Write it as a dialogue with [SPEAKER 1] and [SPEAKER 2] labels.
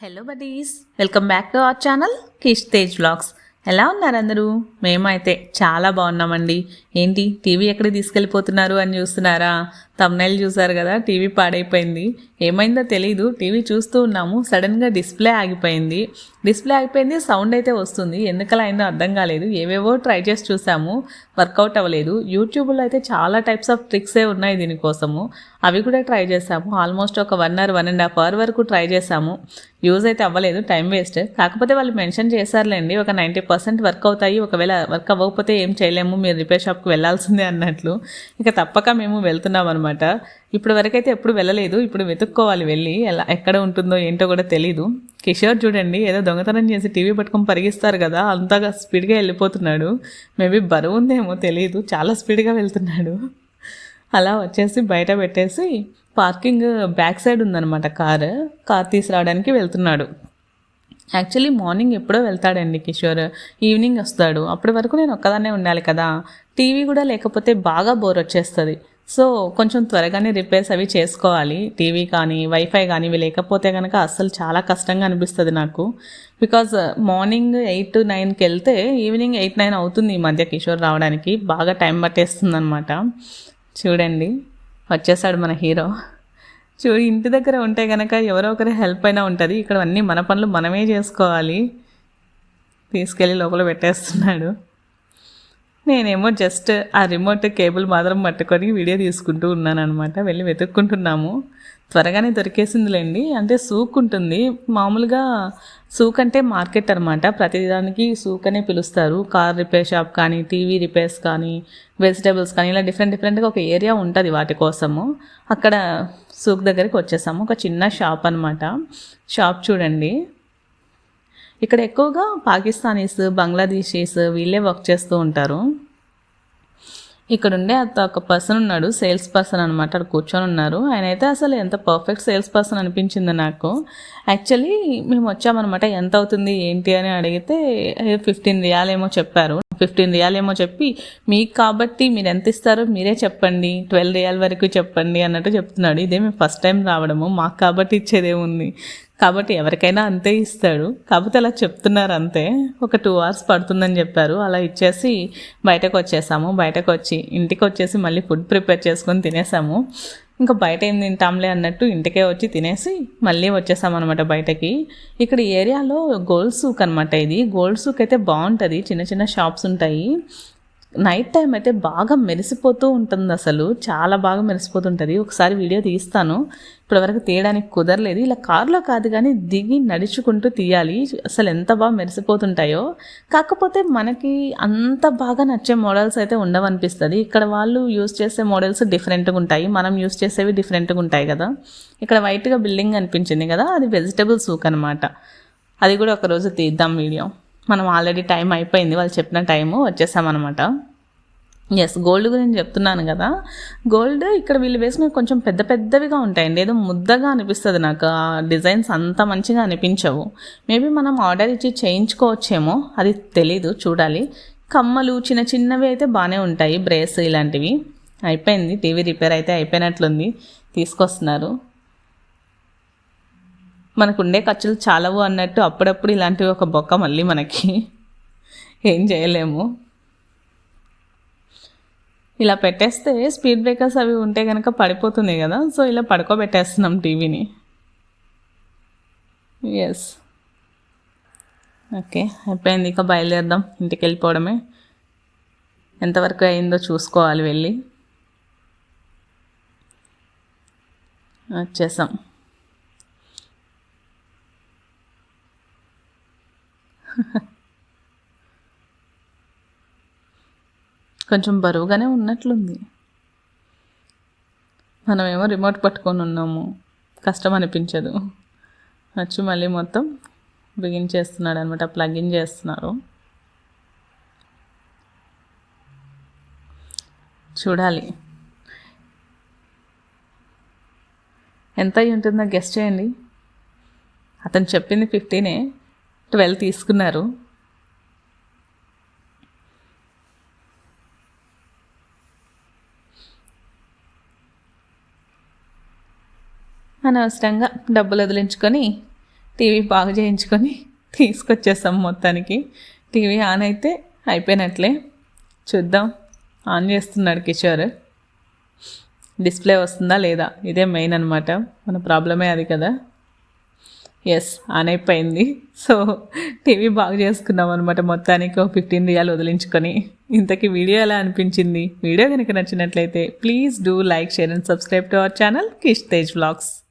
[SPEAKER 1] Hello buddies welcome back to our channel Kish Tej vlogs ఎలా ఉన్నారు అందరూ? మేమైతే చాలా బాగున్నామండి. ఏంటి టీవీ ఎక్కడికి తీసుకెళ్ళిపోతున్నారు అని చూస్తున్నారా? తమ్నైల్ చూసారు కదా టీవీ పాడైపోయింది. ఏమైందో తెలీదు టీవీ చూస్తూ ఉన్నాము సడన్గా డిస్ప్లే ఆగిపోయింది. డిస్ప్లే ఆగిపోయింది సౌండ్ అయితే వస్తుంది ఎందుకలా అయిందో అర్థం కాలేదు. ఏవేవో ట్రై చేసి చూసాము వర్కౌట్ అవ్వలేదు. యూట్యూబ్లో అయితే చాలా టైప్స్ ఆఫ్ ట్రిక్సే ఉన్నాయి దీనికోసము. అవి కూడా ట్రై చేసాము ఆల్మోస్ట్ ఒక one hour one and half hour వరకు ట్రై చేసాము. యూజ్ అయితే అవ్వలేదు టైం వేస్ట్ కాకపోతే వాళ్ళు మెన్షన్ చేశారులేండి ఒక నైంటీ పర్సెంట్ వర్క్ అవుతాయి ఒకవేళ వర్క్ అవ్వకపోతే ఏం చేయలేము మీరు రిపేర్ షాప్కి వెళ్ళాల్సిందే అన్నట్లు. ఇక తప్పక మేము వెళ్తున్నాం అనమాట ఇప్పటి వరకైతే ఎప్పుడు వెళ్ళలేదు. ఇప్పుడు వెతుక్కోవాలి వెళ్ళి. ఎలా ఎక్కడ ఉంటుందో ఏంటో కూడా తెలీదు. కిషోర్ చూడండి ఏదో దొంగతనం చేసి టీవీ పట్టుకొని పరిగిస్తారు కదా అంతగా స్పీడ్గా వెళ్ళిపోతున్నాడు. మేబీ బరువు ఉందేమో తెలియదు చాలా స్పీడ్గా వెళ్తున్నాడు. అలా వచ్చేసి బయట పెట్టేసి పార్కింగ్ బ్యాక్ సైడ్ ఉందన్నమాట కార్. కార్ తీసుకురావడానికి వెళ్తున్నాడు. యాక్చువల్లీ మార్నింగ్ ఎప్పుడో వెళ్తాడండి కిషోర్. ఈవినింగ్ వస్తాడు. అప్పటి వరకు నేను ఒక్కదాన్నే ఉండాలి కదా. టీవీ కూడా లేకపోతే బాగా బోర్ వచ్చేస్తుంది. సో కొంచెం త్వరగానే రిపేర్స్ అవి చేసుకోవాలి. టీవీ కానీ వైఫై కానీ ఇవి లేకపోతే కనుక అస్సలు చాలా కష్టంగా అనిపిస్తుంది నాకు. బికాజ్ మార్నింగ్ ఎయిట్ టు నైన్కి వెళ్తే ఈవినింగ్ ఎయిట్ నైన్ అవుతుంది ఈ మధ్య కిషోర్ రావడానికి. బాగా టైం పట్టేస్తుంది అనమాట చూడండి వచ్చేసాడు మన హీరో చూ ఇంటి దగ్గర ఉంటే కనుక ఎవరో ఒకరి హెల్ప్ అయినా ఉంటుంది. ఇక్కడ అన్నీ మన పనులు మనమే చేసుకోవాలి. తీసుకెళ్ళి లోపల పెట్టేస్తున్నాడు. నేనేమో జస్ట్ ఆ రిమోట్ కేబుల్ మాత్రం పట్టుకొని వీడియో తీసుకుంటూ ఉన్నాను అనమాట వెళ్ళి వెతుక్కుంటున్నాము. త్వరగానే దొరికేసిందిలేండి. అంటే సూక్ ఉంటుంది. మామూలుగా సూక్ అంటే మార్కెట్ అనమాట ప్రతిదానికి సూక్ అనే పిలుస్తారు. కార్ రిపేర్ షాప్ కానీ టీవీ రిపేర్స్ కానీ వెజిటేబుల్స్ కానీ ఇలా డిఫరెంట్ డిఫరెంట్గా ఒక ఏరియా ఉంటుంది వాటి కోసము. అక్కడ సూక్ దగ్గరికి వచ్చేసాము. ఒక చిన్న షాప్ అనమాట షాప్ చూడండి. ఇక్కడ ఎక్కువగా పాకిస్తానీస్ బంగ్లాదేశీస్ వీళ్ళే వర్క్ చేస్తూ ఉంటారు. ఇక్కడ ఉండే అత ఒక పర్సన్ ఉన్నాడు సేల్స్ పర్సన్ అనమాట అక్కడ కూర్చొని ఉన్నారు. ఆయన అయితే అసలు ఎంత పర్ఫెక్ట్ సేల్స్ పర్సన్ అనిపించింది నాకు. యాక్చువల్లీ మేము వచ్చామన్నమాట. ఎంత అవుతుంది? ఏంటి? అని అడిగితే ఫిఫ్టీన్ రియాలేమో చెప్పారు. ఫిఫ్టీన్ రియాల్ ఏమో చెప్పి మీకు కాబట్టి మీరు ఎంత ఇస్తారో మీరే చెప్పండి. ట్వెల్వ్ రియాల్ వరకు చెప్పండి అన్నట్టు చెప్తున్నాడు. ఇదే మేము ఫస్ట్ టైం రావడము. మాకు కాబట్టి ఇచ్చేదేముంది? కాబట్టి ఎవరికైనా అంతే ఇస్తాడు. కాకపోతే అలా చెప్తున్నారు అంతే. ఒక టూ అవర్స్ పడుతుందని చెప్పారు. అలా ఇచ్చేసి బయటకు వచ్చేసాము బయటకు వచ్చి ఇంటికి వచ్చేసి మళ్ళీ ఫుడ్ ప్రిపేర్ చేసుకొని తినేసాము. ఇంకా బయట ఏం తింటాంలే అన్నట్టు ఇంటికే వచ్చి తినేసి మళ్ళీ వచ్చేసామన్నమాట బయటకి. ఇక్కడ ఏరియాలో గోల్డ్ సూక్ అనమాట ఇది. గోల్డ్ సూక్ అయితే బాగుంటుంది. చిన్న చిన్న షాప్స్ ఉంటాయి. నైట్ టైం అయితే బాగా మెరిసిపోతూ ఉంటుంది అసలు. చాలా బాగా మెరిసిపోతుంటుంది. ఒకసారి వీడియో తీస్తాను. ఇప్పటివరకు తీయడానికి కుదరలేదు. ఇలా కారులో కాదు కానీ దిగి నడుచుకుంటూ తీయాలి. అసలు ఎంత బాగా మెరిసిపోతుంటాయో. కాకపోతే మనకి అంత బాగా నచ్చే మోడల్స్ అయితే ఉండవనిపిస్తుంది. ఇక్కడ వాళ్ళు యూస్ చేసే మోడల్స్ డిఫరెంట్గా ఉంటాయి. మనం యూస్ చేసేవి డిఫరెంట్గా ఉంటాయి కదా. ఇక్కడ వైట్గా బిల్డింగ్ అనిపించింది కదా. అది వెజిటబుల్ సూక్ అనమాట అది కూడా ఒకరోజు తీద్దాం వీడియో. మనం ఆల్రెడీ టైం అయిపోయింది వాళ్ళు చెప్పిన టైము వచ్చేసామన్నమాట. ఎస్ గోల్డ్ గురించి చెప్తున్నాను కదా. గోల్డ్ ఇక్కడ వీళ్ళు వేసినవి కొంచెం పెద్ద పెద్దవిగా ఉంటాయండి. ఏదో ముద్దగా అనిపిస్తుంది నాకు. ఆ డిజైన్స్ అంత మంచిగా అనిపించవు. మేబీ మనం ఆర్డర్ ఇచ్చి చేయించుకోవచ్చేమో అది తెలీదు చూడాలి. కమ్మలు చిన్న చిన్నవి అయితే బాగానే ఉంటాయి బ్రేస్ ఇలాంటివి. అయిపోయింది టీవీ రిపేర్ అయితే అయిపోయినట్లుంది. తీసుకొస్తున్నారు. మనకు ఉండే ఖర్చులు చాలవు అన్నట్టు అప్పుడప్పుడు ఇలాంటివి ఒక బొక్క మళ్ళీ మనకి ఏం చేయలేము. ఇలా పెట్టేస్తే స్పీడ్ బ్రేకర్స్ అవి ఉంటే కనుక పడిపోతుంది కదా సో ఇలా పడుకోబెట్టేస్తున్నాం టీవీని. ఎస్ ఓకే అయిపోయింది. ఇక బయలుదేరదాం. ఇంటికి వెళ్ళిపోవడమే ఎంతవరకు అయిందో చూసుకోవాలి వెళ్ళి. వచ్చేసాం. కొంచెం బరువుగానే ఉన్నట్లుంది. మనమేమో రిమోట్ పట్టుకొని ఉన్నాము. కష్టం అనిపించదు. వచ్చి మళ్ళీ మొత్తం బిగిన్ చేస్తున్నాడు అనమాట ప్లగిన్ చేస్తున్నారు. చూడాలి. ఎంత అయి ఉంటుందో గెస్ట్ చేయండి. అతను చెప్పింది ఫిఫ్టీనే. ట్వెల్వ్ తీసుకున్నారు. అనవసరంగా డబ్బులు వదిలించుకొని టీవీ బాగు చేయించుకొని తీసుకొచ్చేస్తాం మొత్తానికి. టీవీ ఆన్ అయితే అయిపోయినట్లే. చూద్దాం. ఆన్ చేస్తున్నాడు కిషోర్. డిస్ప్లే వస్తుందా లేదా? ఇదే మెయిన్ అనమాట మన ప్రాబ్లమే అది కదా. ఎస్ ఆన్ అయిపోయింది సో టీవీ బాగు చేసుకున్నాం అనమాట మొత్తానికి ఒక ఫిఫ్టీన్ రియాలు వదిలించుకొని. ఇంతకీ వీడియో ఎలా అనిపించింది? వీడియో కనుక నచ్చినట్లయితే please do like share and subscribe to our channel Kish Tej vlogs